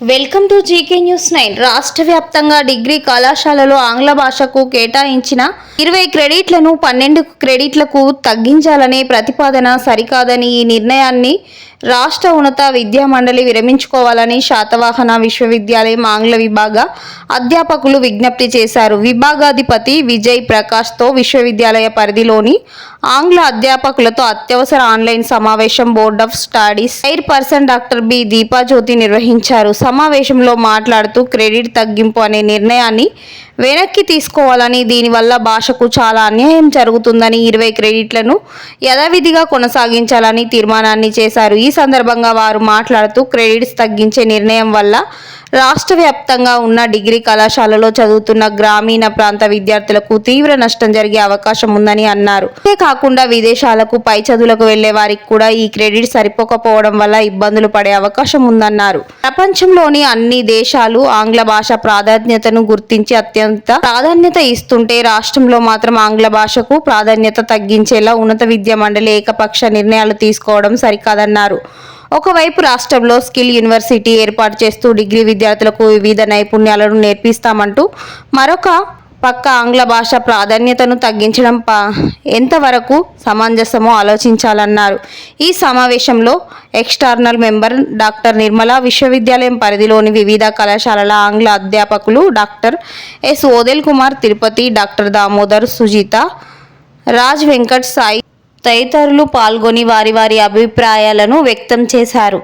Welcome to GK news nine. రాష్ట్ర వ్యాప్తంగా degree కళాశాలలో ఆంగ్ల భాషకు కేటాయించిన ఇరవై క్రెడిట్లను పన్నెండు క్రెడిట్లకు తగ్గించాలనే ప్రతిపాదన సరికాదని ఈ నిర్ణయాన్ని రాష్ట్ర ఉన్నత విద్యా మండలి విరమించుకోవాలని శాతవాహన విశ్వవిద్యాలయం ఆంగ్ల విభాగ అధ్యాపకులు విజ్ఞప్తి చేశారు. విభాగాధిపతి విజయ్ ప్రకాష్తో విశ్వవిద్యాలయ పరిధిలోని ఆంగ్ల అధ్యాపకులతో అత్యవసర ఆన్లైన్ సమావేశం board of studies chair person doctor B. Deepajyothi నిర్వహించారు. సమావేశంలో మాట్లాడుతూ క్రెడిట్ తగ్గింపు అనే నిర్ణయాన్ని వెనక్కి తీసుకోవాలని దీనివల్ల భాషకు చాలా అన్యాయం జరుగుతుందని ఇరవై క్రెడిట్లను యథావిధిగా కొనసాగించాలని తీర్మానాన్ని చేశారు. ఈ సందర్భంగా వారు మాట్లాడుతూ క్రెడిట్స్ తగ్గించే నిర్ణయం వల్ల రాష్ట్ర వ్యాప్తంగా ఉన్న డిగ్రీ కళాశాలలో చదువుతున్న గ్రామీణ ప్రాంత విద్యార్థులకు తీవ్ర నష్టం జరిగే అవకాశం ఉందని అన్నారు. అంతేకాకుండా విదేశాలకు పై చదువులకు వెళ్ళే వారికి కూడా ఈ క్రెడిట్ సరిపోకపోవడం వల్ల ఇబ్బందులు పడే అవకాశం ఉందన్నారు. ప్రపంచంలోని అన్ని దేశాలు ఆంగ్ల భాష ప్రాధాన్యతను గుర్తించి అత్యంత ప్రాధాన్యత ఇస్తుంటే రాష్ట్రంలో మాత్రం ఆంగ్ల భాషకు ప్రాధాన్యత తగ్గించేలా ఉన్నత విద్యా మండలి ఏకపక్ష నిర్ణయాలు తీసుకోవడం సరికాదన్నారు. ఒకవైపు రాష్ట్రంలో స్కిల్ యూనివర్సిటీ ఏర్పాటు చేస్తూ డిగ్రీ విద్యార్థులకు వివిధ నైపుణ్యాలను నేర్పిస్తామంటూ మరొక పక్క ఆంగ్ల భాష ప్రాధాన్యతను తగ్గించడం ప ఎంతవరకు సమంజసమో ఆలోచించాలన్నారు. ఈ సమావేశంలో ఎక్స్టర్నల్ మెంబర్ డాక్టర్ నిర్మల విశ్వవిద్యాలయం పరిధిలోని వివిధ కళాశాలల ఆంగ్ల అధ్యాపకులు doctor S. Odel Kumar Tirupati doctor Damodar Sujitha Raj Venkat Sai తదితరులు పాల్గొని వారి వారి అభిప్రాయాలను వ్యక్తం చేశారు.